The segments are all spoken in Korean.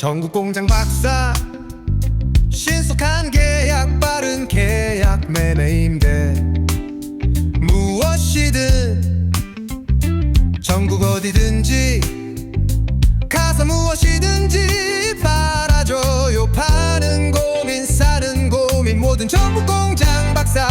전국 공장 박사. 신속한 계약 빠른 계약 매매임대. 무엇이든 전국 어디든지 가서 무엇이든지 팔아줘요. 파는 고민 사는 고민 모든 전국 공장 박사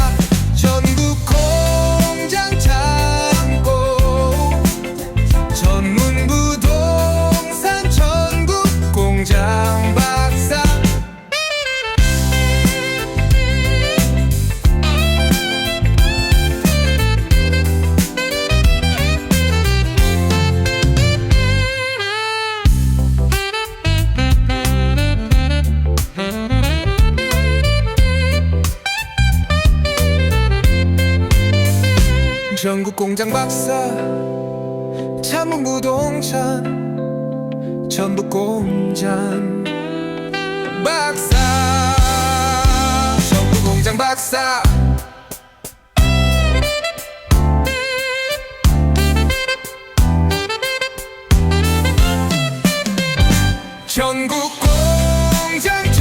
전국 공장 박사 창문 부동산 전북 공장 박사. 전북 공장 박사. 전국 공장